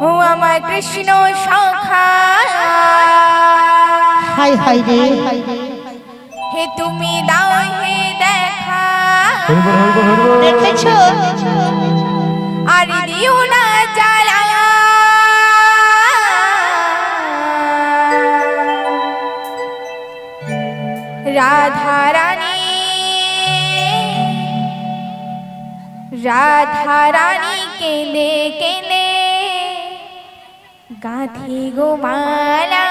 ও আমার কৃষ্ণ সখা। High high রে। হে তুমি দাও হে দেখা। দেখেছ? আর দিও না জ্বালা রাধা রানী রাধা রানী কেঁদে কেঁদে काथे गो माला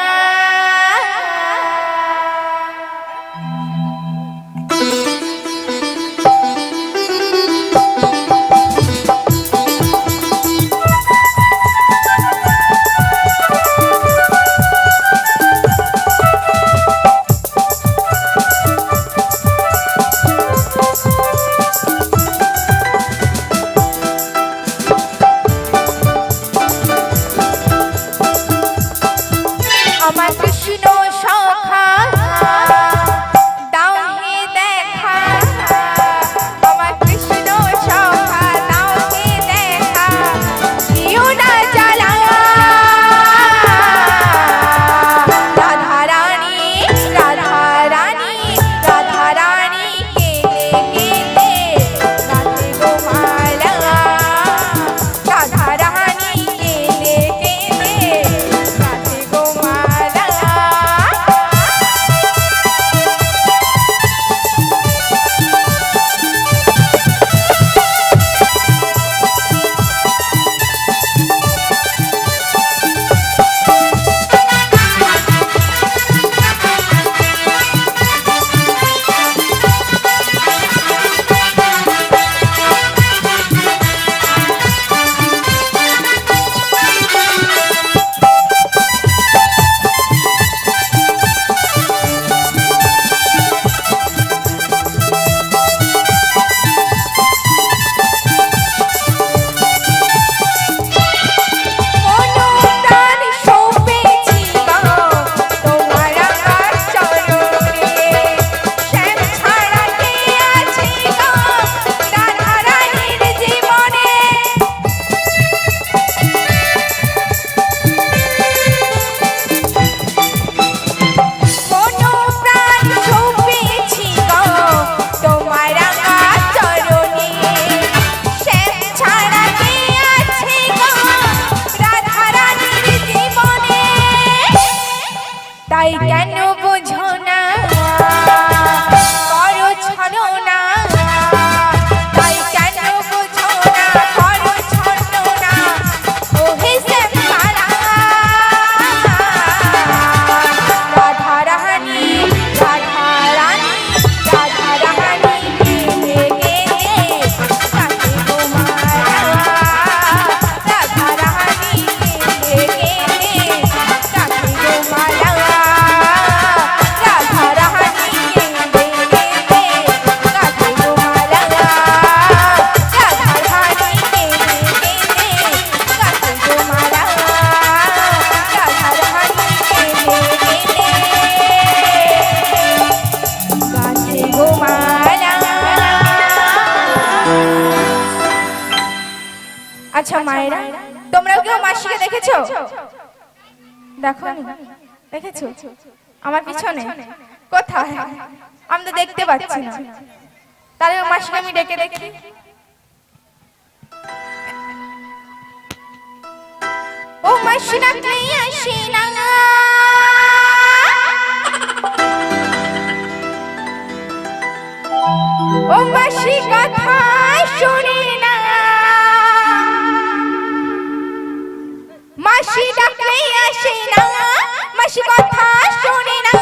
আছো মায়েরা? তোমরাও কেউ মাসিকে দেখেছ? দেখো দেখেছ? আমার পিছনে। কোথায়? আমি তো দেখতে পাচ্ছি না। তাহলে মাসিকে আমি ডেকে দেখি। ও আসি না ও মাসি কথা শুনি না মাসি ডাকলেই আসে না। মাসি কথা শোনে না।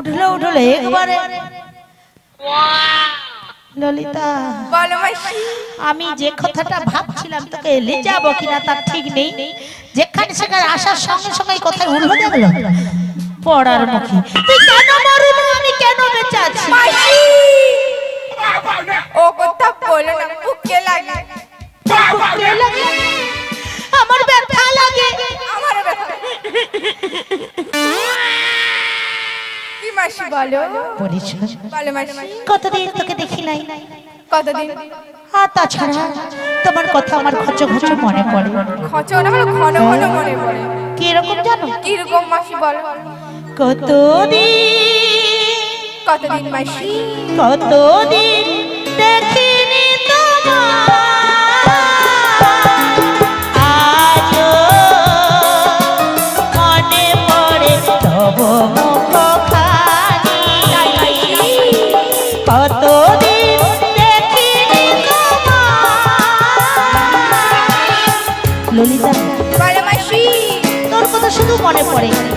উঠল উঠল একবারে। ললিতা আমি যে কথাটা ভাবছিলাম তোকে এলে যাব কিনা তার ঠিক নেই। যেখানে সেখানে আসার সঙ্গে সঙ্গে কথায় উঠল দেখল। পড়ার মুখে। তুই কেন মরুন আমি কেন বেঁচে আছি? ও কথা বলো না বুকে লাগে। বুকে লাগে? আমার ব্যথা লাগে। আমারও ব্যথা মাসি বলো? বলিস না। বলো মাসি। কতদিন তোকে দেখি নাই? কতদিন? আর তাছাড়া তোমার কথা আমার খচ খচ মনে পড়ে। খচর আমার ঘন ঘন মনে পড়ে। কি এরকম জানো? কীরকম মাসি বলো? কতদিন? কতদিন মাসি? কতদিন দেখিনি তোমায়? মনে পড়ে।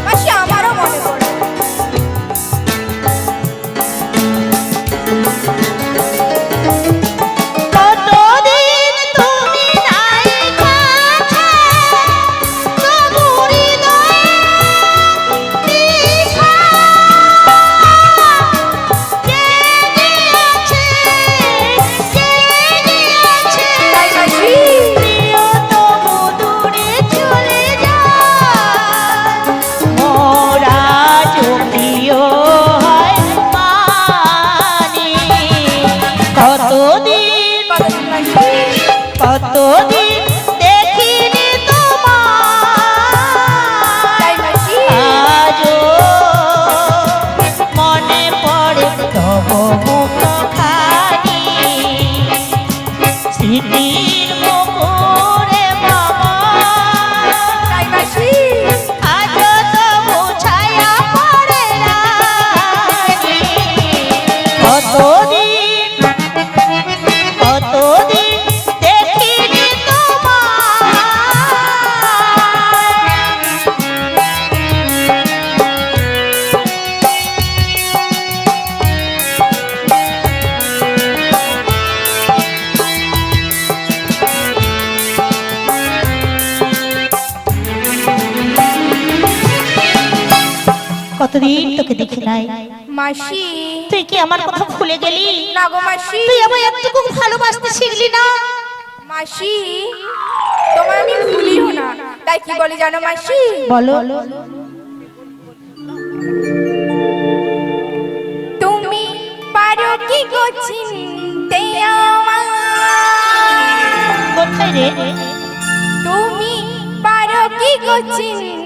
নাই। মাসি। তুই কি আমার কথা ভুলে গেলি? না গো মাসি। তুই আমায় একটুকু ভালোবাসতে শিখলি না? মাসি তোমার আমি ভুলিও না। তাই কি বলে জানো মাসি? বলো। তুমি পারো কি গো চিনতে? কোথায় রে? তুমি পারো কি গো চিনতে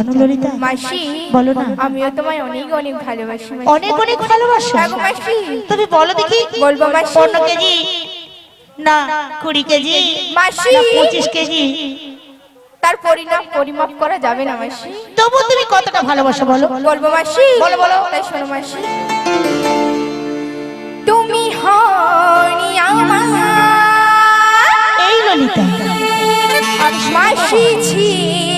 জানো ললিতা মাসি বলো না। আমিও তোমায় অনেক অনেক ভালোবাসি অনেক অনেক ভালোবাসো। মাসি। তুমি বলো দেখি বলব মাসি। পনেরো কেজি না কুড়ি কেজি মাসি। পঁচিশ কেজি? তার পরিণাম পরিমাপ করা যাবে না মাসি। তবু তুমি কতটা ভালোবাসো বলো। বলব মাসি। বলো, বলো। তাই শোনো মাসি। তুমি হনি আমার। এই ললিতা। মাসি ছিলাম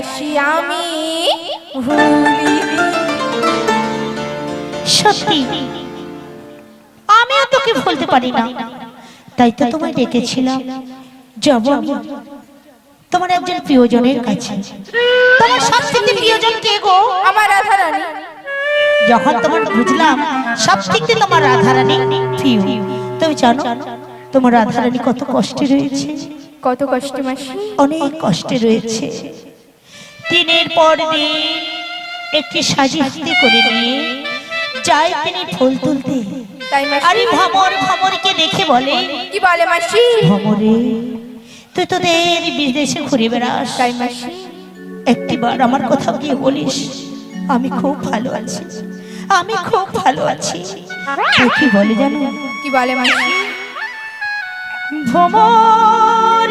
আসি আমি ভুলি সত্যি। আমিও তোকে ভুলতে পারি না। তাই তো তোমায় ডেকেছিলাম। যাব তোমার একজন প্রিয়জনের কাছে। তোমার সবথেকে প্রিয়জন কে গো? আমার রাধা যখন তোমার বুঝলাম সবথেকে তোমার রাধা রানী প্রিয়। তুমি জানো তোমার রাধারানী কত কষ্টে রয়েছে। কত কষ্টে মাসি। অনেক কষ্টে রয়েছে। দিনের পর দিন একটি সাজি হাতে করে নিয়ে যায় তিনি ফুল তুলতে। আরে ভমর ভমরকে দেখে বলে কি বলে মাসি? ভমরে তুই তো তোদের বিদেশে ঘুরে বেড়াস। তাই মাসি? একটিবার আমার কথা গিয়ে বলিস আমি খুব ভালো আছি আমি খুব ভালো আছি। কি বলে জানো? কি বলে মাসি? ভমর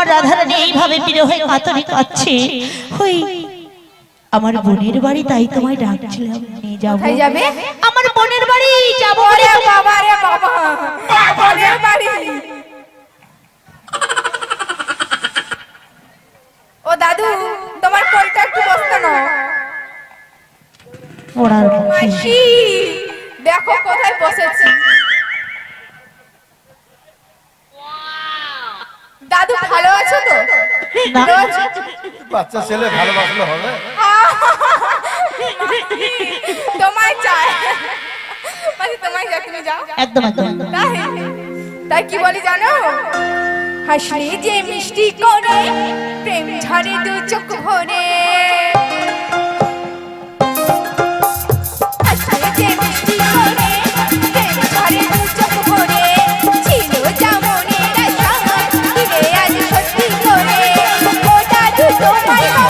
তোমার রাধারানী এইভাবে বিরহে কাতরে কাচ্ছে হই আমার বোনের বাড়ি তাই তোমায় ডাকছিলাম। নিয়ে যাব কোথায় যাবে? আমার বোনের বাড়ি যাব। ওরে বাবা রে বাবা। বোনের বাড়ি। ও দাদু তোমার কোলটা একটু বসতো না পড়ার মুখে। মাসি। না। বাচ্চা ছেলে ভালোবাসলে হবে। তোমায় চাই। মানে তোমায় চাই তুমি যাও। একদম একদম একদম। তাই তাই কি বলি জানো? হাসি যে মিষ্টি করে প্রেম ঝরে দু চোখ ভরে। Don't fight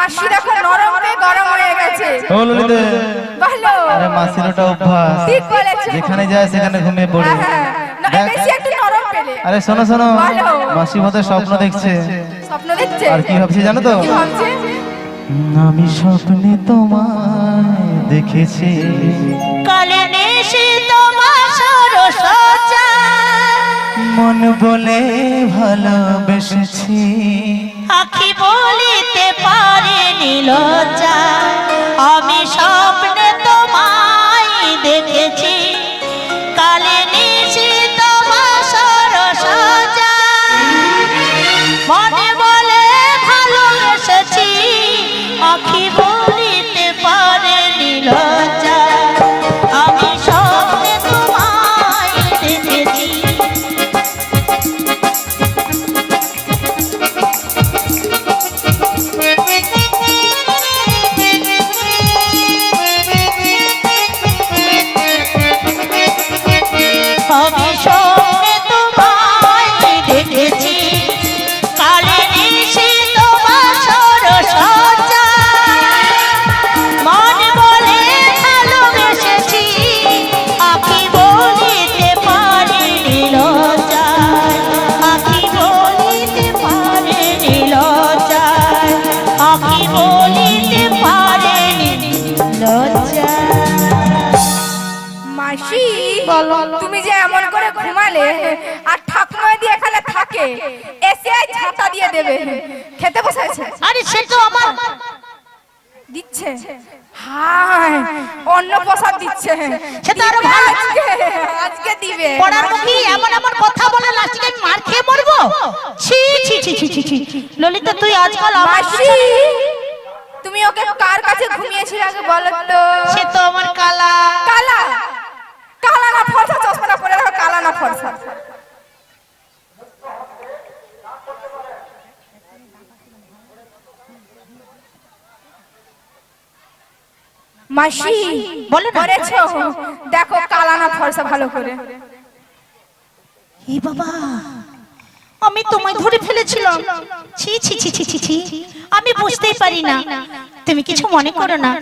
মাসি দেখো নরম হয়ে গরম হয়ে গেছে। ও ললিতে। ভালো। আরে মাসির ওটা অভ্যাস। ঠিক বলেছে। যেখানে যায় সেখানে ঘুমিয়ে পড়ে। হ্যাঁ, হ্যাঁ। বেশি একটু নরম পেলে। আরে শোনো শোনো। মাসি মতো স্বপ্ন দেখছে। স্বপ্ন দেখছে? আর কি ভাবছি জানো তো? কি ভাবছে? আমি স্বপ্নে তোমায় দেখেছি। কালে নেশে তোমার সরসজা মন বলে ভালোবেসেছি। আখি বলিতে পারে লজ্জা আমি স্বপ্নে তোমায় দেখেছি। এসে ঝাঁটা দিয়ে দেবে। খেতে বসেছে? আরে সে তো আমার দিচ্ছে। হায় অন্য প্রসাদ দিচ্ছে। সে তো আরও ভালো। আজকে আজকে দিবে। পড়ার মুখে এমন এমন কথা বলে লাস্টে আমি মার খেয়ে মরবো? ছি ছি ছি ছি ছি ললিতা তুই আজকাল আমার মাসি তুমি ওকে কার কাছে ঘুমিয়েছিলে আগে বলো তো? সে তো আমার কালা। কালা? কালা না ফর্সা চশমাটা পরে রাখো কালা না ফর্সা। মাসি বলে। করেছ? দেখো কালানা ফর্সা ভালো করে। এ বাবা আমি তোমায় ধরে ফেলেছিলাম। ছি ছি ছি ছি ছি আমি বুঝতেই পারি না। তুমি কিছু মনে করো না।